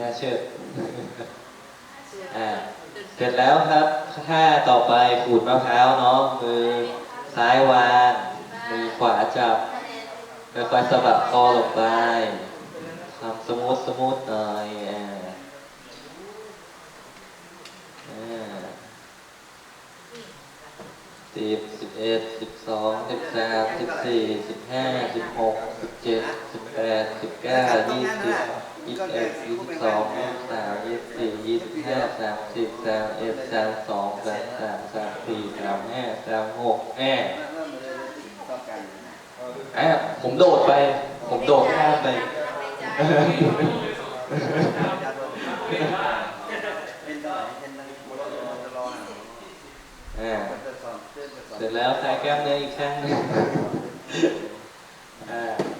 น่าเชื่ออ่าเสร็จแล้วครับท่าต่อไปขูดมะพร้าวเนาะมือซ้ายวางมือขวาจับค่อยๆสะบัดคอลงไปทำสมูทสมูทหน่อยสิบสิบเอ็ดสิบสองสิบสามสิบสี่สิบห้าสิบหกสิบเจ็ดสิบแปดสิบเก้ายี่สิบ ยี่สิบเอ็ดยี่สิบสองยี่สิบสามยี่สิบสี่ยี่สิบห้าสามสิบสามเอ็ดสามสองสามสามสามสี่สามห้าสามหกแอ่อะผมโดดไป ผมโดดข้ามไปอ่าเสร็จแล้วคลายกล้ามเนื้ออีกข้างหนึงอ่า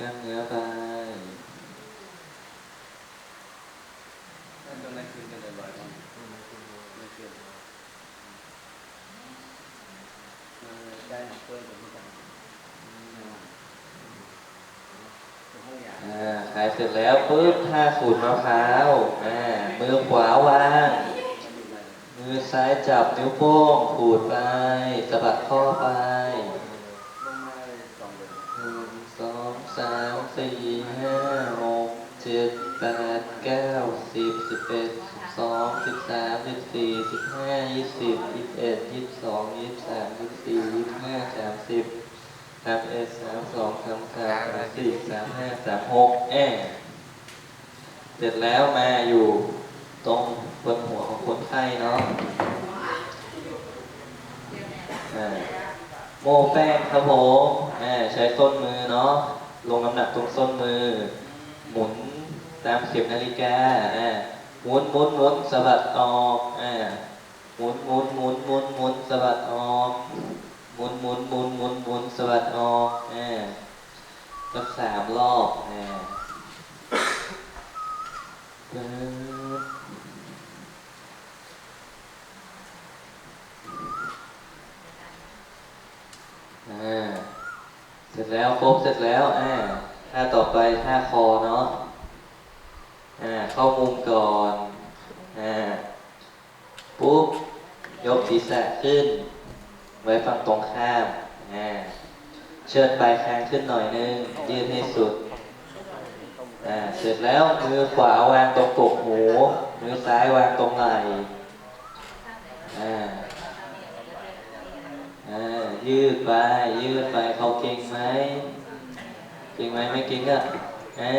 คลายกล้ามเนื้อไปอ่าขายเสร็จแล้วปุ๊บท่าขูดมะพร้าวอ่ามือขวาวาง มือซ้ายจับนิ้วโป้งขูดไปสะบัดข้อไปหนึ่งสองสามสี่ห้าหกเจ็ดแปด เก้าสิบสิบเอ็ดสิบสองสิบสามสิบสี่สิบห้ายี่สิบยี่สิบเอ็ดยี่สิบสองยี่สิบสามยี่สิบสี่ยี่สิบห้าสามสิบสามเอ็ดสามสองสามสามสามสี่สามห้าสามหกแอเสร็จแล้วมาอยู่ตรงบนหัวของคนไข้เนาะอ่โมแป้งครับผมอ่ใช้ส้นมือเนาะลงน้ำหนักตรงส้นมือ หมุน ตามเข็มนาฬิกาอ่าหมุนหมุนหมุนสะบัดออกอ่าหมุนหมุนหมุนหมุนหมุนสะบัดออกหมุนหมุนหมุนหมุนหมุนสวัดออกอ่าสักสามรอบอ่าเสร็จแล้วครบเสร็จแล้วอ่าท่าต่อไปท่าคอเนาะ เข้ามุมก่อนอ่าปุ๊บ ยกศีรษะขึ้น ไว้ฝั่งตรงข้ามอ่าเชิดปลายคางขึ้นหน่อยนึง ยืดให้สุดอ่าเสร็จแล้วมือขวาวางตรงกกหู มือซ้ายวางตรงไหล่อ่าอ่ายืดไป ยืดไปเขาเก่งไหมเก่งไหมไม่เก่งอะอ่า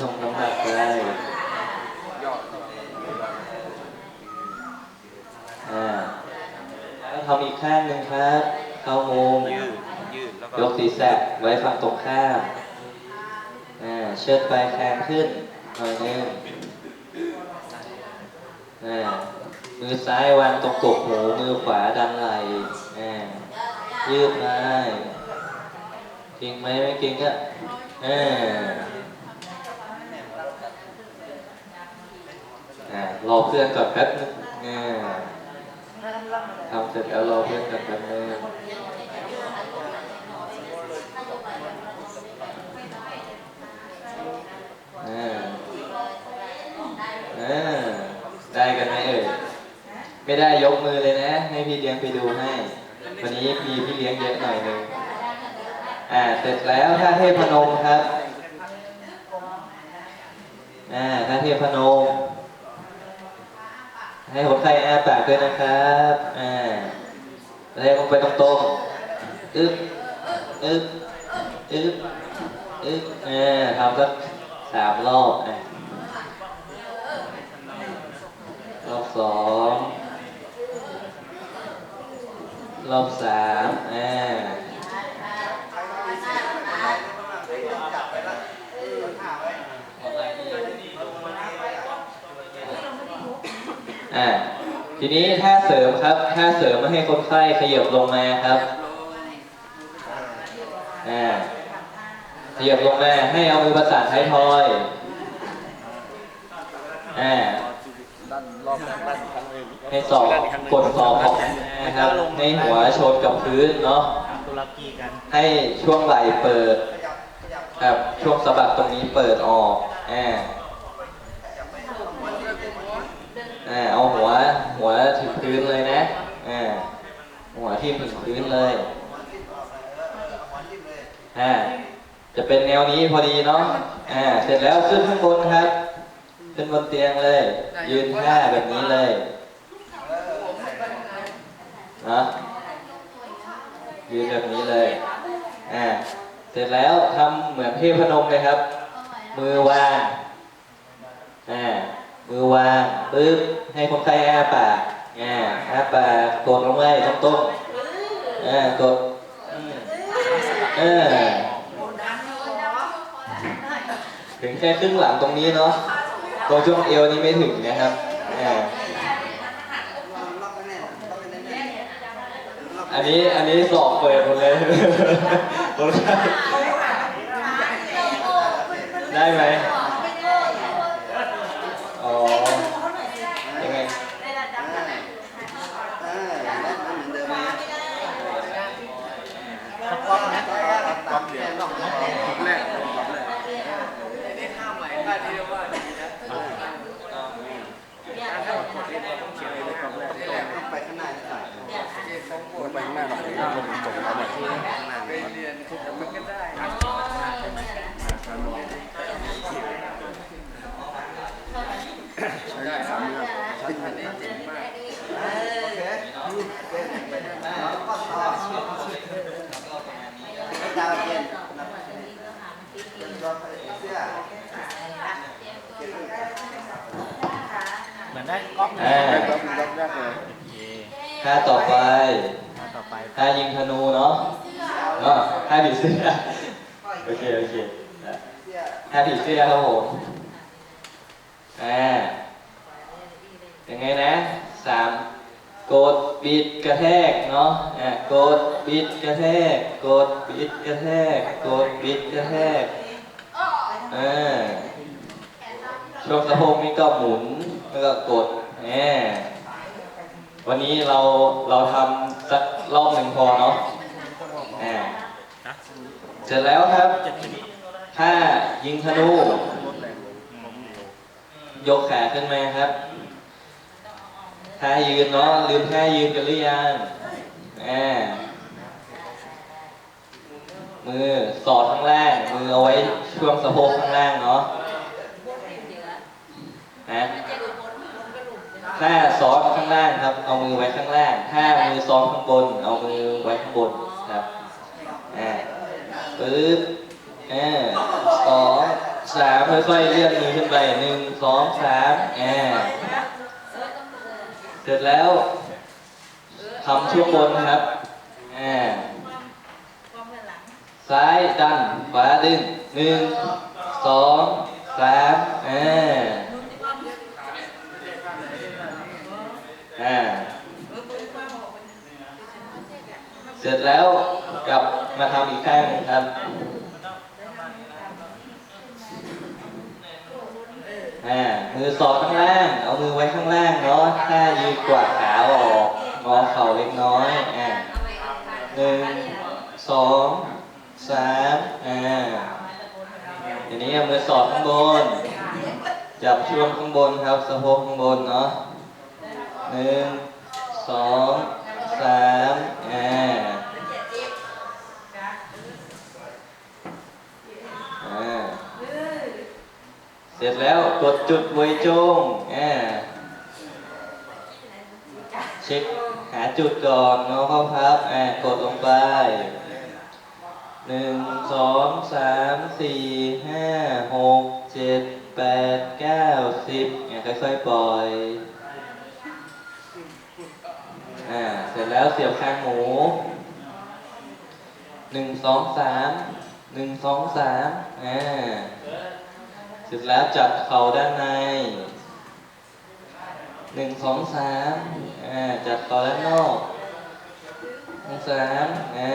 ลงน้ำหนักไป อ่าแล้วทำอีกข้างหนึ่งครับเข้ามุมยืดยืดแล้วก็ยกศีรษะไว้ฝั่งตรงข้ามอ่าเชิดปลายคางขึ้นหน่อยหนึงอ่ามือซ้ายวางตรงกกหูมือขวาดันไหล่อ่ายืดไปเก่งไหมไม่เก่งก็อ่า อ่ารอเพื่อนก่อนแป๊บนึงอ่าทำเสร็จแล้วรอเพื่อนก่อนแป๊บนึงอ่าอ่าได้กันไหมเอ่ยไม่ได้ยกมือเลยนะ ให้พี่เลี้ยงไปดูให้ วันนี้มีพี่เลี้ยงเยอะหน่อยหนึ่งอ่าเสร็จแล้วถ้าเทพนมครับอ่าถ้าเทพนม ให้หัวไข่อาปากด้วยนะครับอ่าแล้วลงไปตรงๆอึ๊บอึ๊บอึ๊บอึ๊บอ่าทำสักสามรอบอะรอบสองรอบสามอ่า อ่าทีนี้ท่าเสริมครับท่าเสริมมาให้คนไข้ขยับลงมาครับอ่าขยับลงมาให้เอามือประสานท้ายทอยอ่าด้านรอบด้านครั้งเวให้สอบกดสอบของนะครับให้หัวชนกับพื้นเนาะให้ช่วงไหล่เปิดครับช่วงสะบักตรงนี้เปิดออกอ่าเอาหั วหัวถึงพื้นเลยนะอ่าหัวทิ่มถึงพื้นเลยอ่าจะเป็นแนวนี้พอดีเนาะอ่าเสร็จแล้วขึ้นข้างบนครับ ขึ้นบนเตียงเลย ยืนท่าแบบนี้เลยนะยืนแบบนี้เลยอ่าเสร็จแล้วทำเหมือนเทพนมเลยครับ มือวางอ่า มือวางปึ๊บให้คนไข้อ้าปากอ่าอ้าปากกดลงไปตรงต้นอ่ากดอืมเออถึงแค่ครึ่งหลังตรงนี้เนาะตรงช่วงเอวนี้ไม่ถึงนะครับอ่าอันนี้อันนี้สอบเปิดหมดเลยคนไข้ได้ไหมอ๋อ ยังไง ก๊อกนะ ไปข้างหน้าหน่อยไปข้างหน้าหน่อยจบแล้วเนี่ยข้างหน้าหน่อย ดาวเย็นเสื้อ เหมือนได้ก๊อกนะอ่าโอเคท่าต่อไปมาต่อไปท่ายิงธนูเนาะอ๋อท่าผีเสื้อ โอเค โอเคท่าผีเสื้อครับผมอ่ายังไงนะสามกดบิดกระแทกเนาะอ่ากดบิดกระแทก กดบิดกระแทก กดบิดกระแทก อ่าช่วงสะโพกนี่ก็หมุน แล้วก็กดแหมวันนี้เราเราทำสักรอบหนึ่งพอเนาะอ่าเสร็จแล้วครับเจ็ดสิบถ้ายิงธนู ยกขาขึ้นมาครับท่ายืนเนาะลืมท่ายืนกันหรือยังอ่ามือสอดข้างล่าง มือเอาไว้ช่วงสะโพกข้างล่างเนาะนะ ถ้าซ้อนข้างล่างครับ เอามือไว้ข้างล่าง ถ้ามือซ้อนข้างบน เอามือไว้ข้างบนครับอ่าปึ๊บอ่าสองสามค่อยๆเลื่อนมือขึ้นไปหนึ่งสองสามอ่าเสร็จแล้วทำช่วงบนครับอ่าซ้ายดันขวาดึงหนึ่งสองสามอ่าอ่า เส ร็จแล้วกลับมาทำอีกข้างหนึ่งครับอ่ามือสอดข้างล่าง เอามือไว้ข้างล่างเนาะถ้ายืดกวาดขาออกงอเข่าเล็กน้อยอ่าหนึ่งสองสามอ่าทีนี้เอามือสอดข้างบน จับช่วงข้างบนครับสะโพกข้างบนเนาะหนึ่งสอง สามอ่าอ่าเสร็จแล้วกดจุดไวยจงอ่าเช็คหาจุดก่อนเนาะเข้าพับอ่ากดลงไปหนึ่งสองสามสี่ห้าหกเจ็ดแปดเก้าสิบอ่าค่อยๆปล่อย อ่า เสร็จแล้วเสียบคางหมูหนึ่งสองสามหนึ่งสองสามอ่า เสร็จแล้วจับเข่าด้านในหนึ่งสองสามอ่า จับเข่าด้านนอกหนึ่งสามอ่า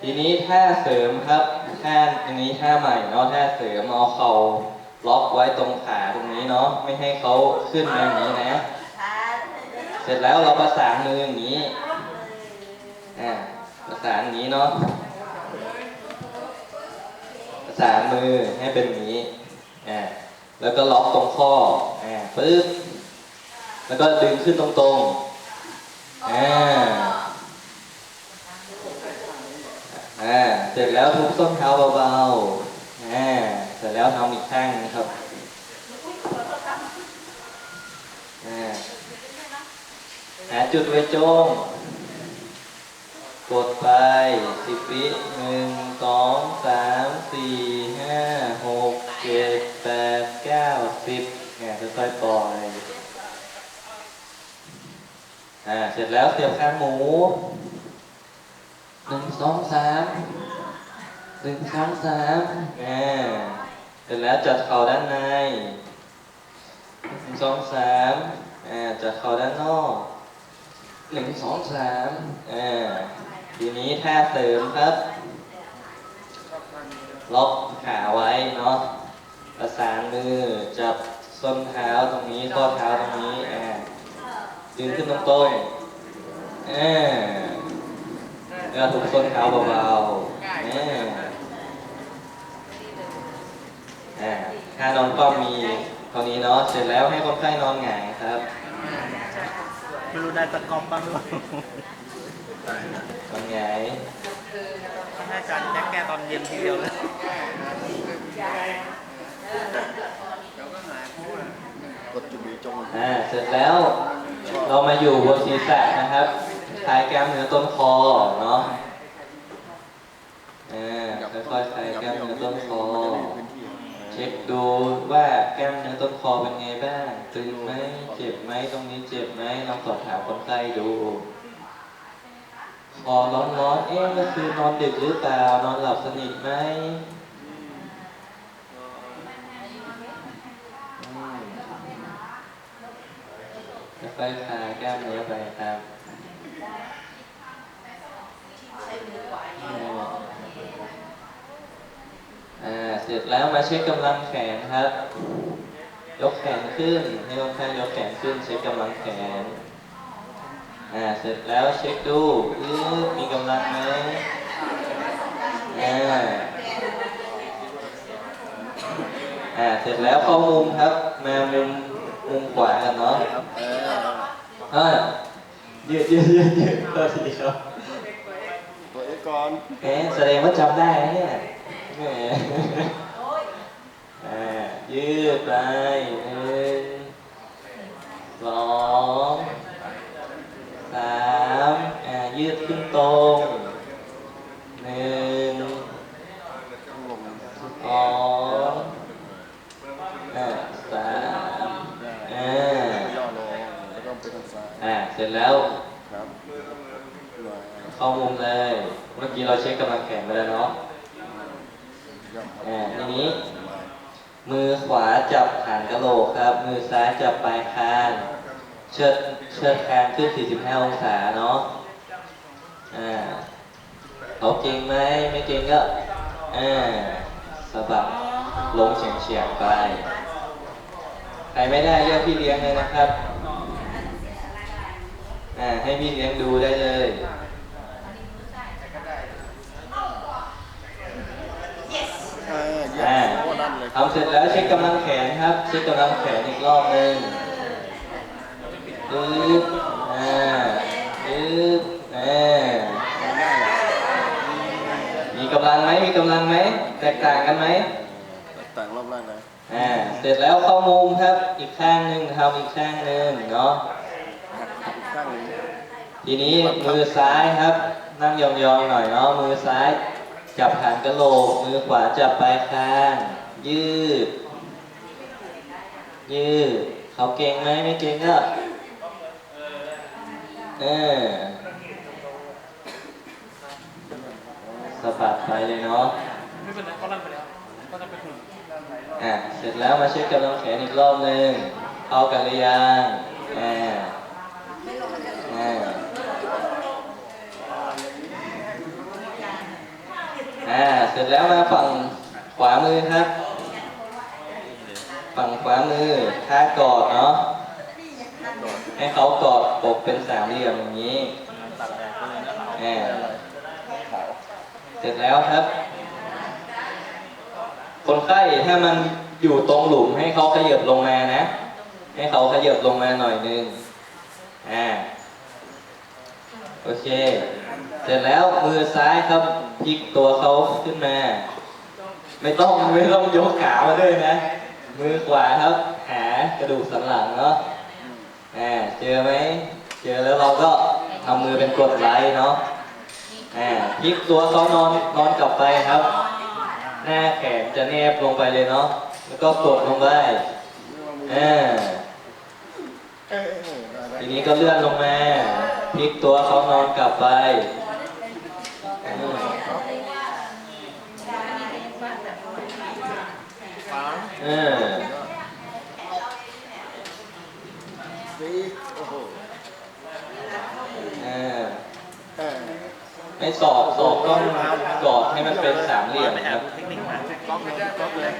ทีนี้ท่าเสริมครับท่าอันนี้ท่าใหม่เนาะท่าเสริมเอาเข่าล็อกไว้ตรงขาตรงนี้เนาะไม่ให้เขาขึ้นมาอย่างนี้นะ เสร็จแล้วเราประสานมืออย่างนี้อ่าประสานอย่างนี้เนาะประสานมือให้เป็นอย่างนี้อ่าแล้วก็ล็อกตรงข้ออ่าปึ๊บแล้วก็ดึงขึ้นตรงๆอ่าอ่าเสร็จแล้วทุบส้นเท้าเบาๆอ่าเสร็จแล้วทำอีกข้างนะครับอ่า หาจุดไว้โจงกดไปสิบวิหนึ่งสองสามสี่ห้าหกเจ็ดแปดเก้าสิบเนี่ยค่อยๆปล่อยอ่าเสร็จแล้วเสียบข้างหมูหนึ่งสองสามหนึ่งสองสามอ่าเสร็จแล้วจัดเข่าด้านในหนึ่งสองสามอ่าจัดเข่าด้านนอก หนึ่งสองสามอ่าทีนี้ท่าเสริมครับ ล็อกขาไว้เนาะ ประสานมือ จับส้นเท้าตรงนี้ ข้อเท้าตรงนี้อ่าดึงขึ้นตรงต้นอ่าแล้วทุบส้นเท้าเบาๆอ่าอ่าถ้านอนก็มีเท่านี้เนาะ เสร็จแล้วให้คนไข้นอนหงายครับ ไม่รู้ได้ตะกอบบ้างหรือเปล่านอนหงายให้อาจารย์แจ็คแก้ตอนเย็นทีเดียวเลยกดจุดนี้จงอ่าเสร็จแล้วเรามาอยู่บนศีรษะนะครับคลายกล้ามเนื้อต้นคอเนาะอ่าค่อยๆคลายกล้ามเนื้อต้นคอ เช็คดูว่าแก้มเนื้อต้นคอเป็นไงบ้างตึงไหมเจ็บไหมตรงนี้เจ็บไหมลองสอบถามคนไข้ดูคอร้อนๆเอ๊ะเมื่อคืนนอนดึกหรือเปล่านอนหลับสนิทไหมอืมค่อยๆคลายกล้ามเนื้อไปครับ อ่าเสร็จแล้วมาเช็คกำลังแขนครับ ยกแขนขึ้นให้คนไข้ยกแขนขึ้นเช็คกำลังแขนอ่าเสร็จแล้วเช็คดูมีกำลังไหมอ่าอ่าเสร็จแล้วเข้ามุมครับมามุมมุมขวากันเนาะครับเอออ่ายืดยืดยืดยืดตัวทีครับตัวเอกก่อนแหมแสดงว่าจำได้เนี่ย ยืดไปหนึ่งสองสามอ่ายืดขึ้นตรงหนึ่งต้องลงสองอ่าสามได้อ่าย่อลงแล้วก็ไปทางซ้ายอ่าเสร็จแล้วครับหน่อยเข้ามุมเลย เมื่อกี้เราเช็คกำลังแขนไปแล้วเนาะย่ อ่าทีนี้ มือขวาจับฐานกะโหลกครับ มือซ้ายจับปลายคาง เชิดเชิดคางขึ้น 45 องศาเนาะอ่าเขาเก่งไหมไม่เก่งก็อ่าสะบัดลงเฉียงเฉียงๆไป ใครไม่ได้เรียกพี่เลี้ยงเลยนะครับ อ่าให้พี่เลี้ยงดูได้เลย เออเยี่ยมโอ้นั่นเลยทำเสร็จแล้วเช็คกำลังแขนครับ เช็คกำลังแขนอีกรอบหนึ่งปึ๊บอ่าปึ๊บอ่าง่ายมีกำลังไหมมีกำลังไหมแตกต่างกันไหมต่างรอบแรกเลยอ่าเสร็จแล้วเข้ามุมครับอีกข้างหนึ่งทำอีกข้างหนึ่งเนาะหักอีกข้างหนึงทีนี้มือซ้ายครับ นั่งยองๆหน่อยเนาะมือซ้าย จับฐานกะโหลก มือขวาจับปลายคาง ยืด ยืด เขาเก่งไหมไม่เก่งก็เออสะบัดไปเลยเนาะไม่เป็นไรเขาลั่นไปแล้วก็จะไปถึงอะเสร็จแล้วมาเช็คกำลังแขนอีกรอบหนึ่งเข้ากันหรือยังอ่าอ่า อ่า เสร็จแล้วมาฝั่งขวามือครับ ฝั่งขวามือท่ากอดเนาะ ให้เขากอดปกเป็นสามเหลี่ยมอย่างนี้แดดไปเลยนะเราเสร็จแล้วครับ คนไข้ถ้ามันอยู่ตรงหลุมให้เขาขยับลงมานะ ให้เขาขยับลงมาหน่อยนึง อ่า โอเค ร็จแล้วมือซ้ายครับพลิกตัวเขาขึ้นมา ไม่ต้องไม่ต้องยกขามาด้วยนะ มือขวาครับ หากระดูกสันหลังเนาะอ่าเจอไหมเจอแล้วเราก็ทำมือเป็นกดไลค์เนาะอ่าพลิกตัวเขานอนนอนกลับไปครับ หน้าแขนจะแนบลงไปเลยเนาะแล้วก็กดลงไปอ่าเอทีนี้ก็เลื่อนลงมาพลิกตัวเขานอนกลับไปอืม ฟ้า เออสีโอ้โหเออเออไม่สอบสอบต้องกอดให้มันเป็นสามเหลี่ยมแอครับเทคนิคมาก๊อปเลยก๊อปเลย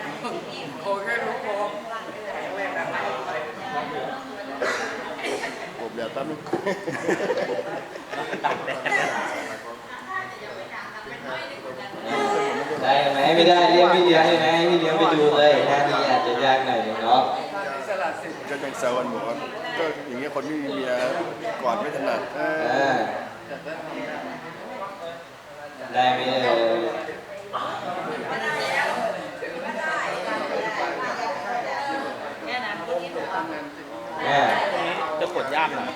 ผมเดี๋ยวแป๊บนึงตัดแดด ได้ไหมไม่ได้เรียกพี่เลี้ยงเลยนะให้พี่เลี้ยงไปดูเลยท่านี้อาจจะยากหน่อยหนึงเนาะก็ยังแซวกันบอกว่าก็อย่างเงี้ยคนที่มีเมียก่อนไม่ถนัดเอเอออได้ไหมเอ่ยอ่าจะกดยากหน่อย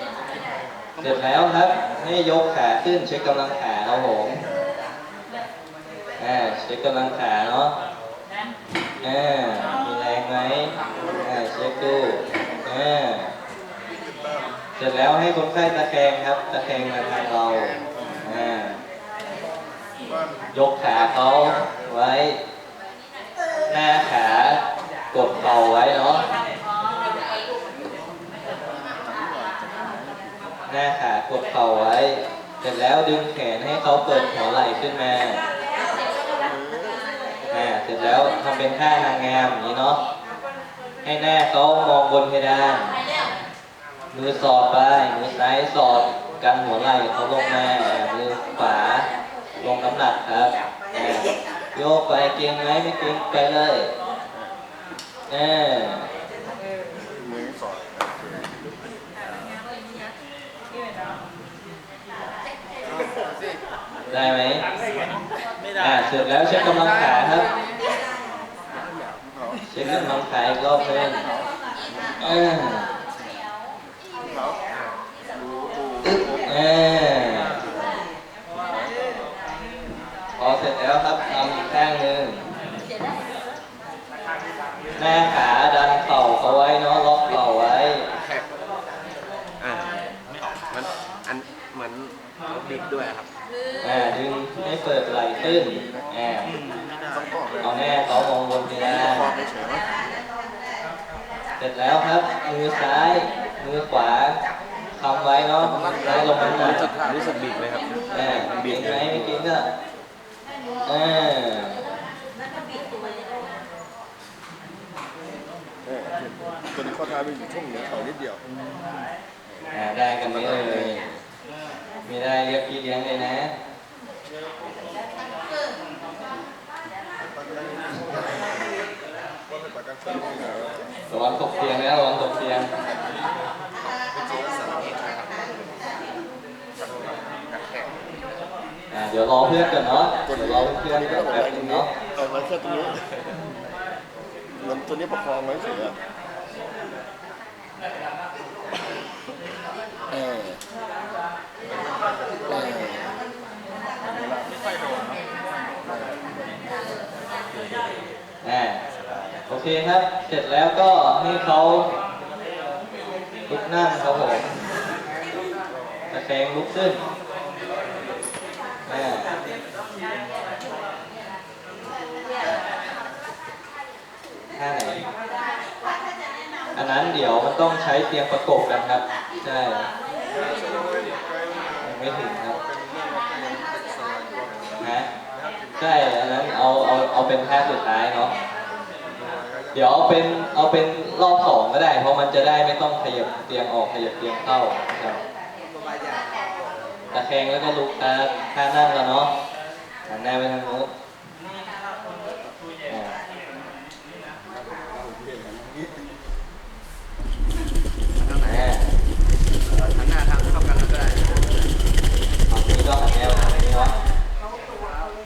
เสร็จแล้วครับ ให้ยกขาขึ้นเช็คกำลังขาครับผมอ่า เช็คกำลังขาเนาะอ่ามีแรงไหมอ่าเช็คดูอ่าเสร็จแล้วให้คนไข้ตะแคงครับ ตะแคงมาทางเราอ่ายกขาเขาไว้ หน้าขากดเข่าไว้เนาะหน้าขากดเข่าไว้ เสร็จแล้วดึงแขนให้เขาเปิดหัวไหล่ขึ้นมาอ่า เสร็จแล้วทำเป็นท่านางงามอย่างนี้เนาะให้หน้าเขามองบนเพดานมือสอดไปมือซ้ายสอดกันหัวไหล่เขาลงมาอ่มือขวาลงน้ำหนักครับโยกไปเก่งไหมไม่เก่งไปเลยอ่ามือสอดได้ไหมไม่ได้อ่าเสร็จแล้วเช็คกำลังขาครับ เขาเช็คกำลังขาอีกรอบหนึงอ่าเขาดูดูอ่าพอเสร็จแล้วครับทำอีกข้างหนึ่งหน้าขาดันเข่าเขาไว้เนาะล็อกเข่าไว้แท็กอ่ามันอันเหมือนบิดด้วยครับ อ่าดึงให้เปิดไหล่ขึ้นอ่าต้องบอก เอาแน่เขามองบนเพดานคอไม่เฉยมั้ยเสร็จแล้วครับ มือซ้าย มือขวาคำไว้เนาะแล้วลงน้ำหนักรู้สึกบิดไหมครับอ่บิดไหมไม่กินก็อ่าเออตัวนี้ข้อเท้ามีอยู่ช่วงเหนือเขานิดเดียวได้กันไหมเอ่ยไม่ได้เรียกพี่เลี้ยงเลยนะ ระวังตกเตียงนะระวังตกเตียงอ่าเดี๋ยวรอเพื่อนก่อนเนาะเดี๋ยวรอเพื่อนก่อนแป๊บนึงเนาะเอาไว้แค่ตรงนี้เหมือนตัวนี้ประคองไว้เฉยอะเอออ ไม่ค่อยโดนเนอะ อ่า โอเคครับ เสร็จแล้วก็ให้เขาลุกนั่งครับผมตะแคงลุกขึ้นท่าไหน อันนั้นเดี๋ยวมันต้องใช้เตียงประกบกันครับ ใช่ยังไม่ถึงครับฮะใช่ อันนั้นเอาเอาเอาเป็นท่าสุดท้ายเนาะ เดี๋ยวเอาเป็นเอาเป็นรอบสองก็ได้ เพราะมันจะได้ไม่ต้องขยับเตียงออกขยับเตียงเข้านะครับตะแคงแล้วก็ลุกนะท่หน้างแล้เนาะหันหน้าไปทางโน้นหันหน้าทางเข้ากันก็ได้เอาที่ก็หันแนว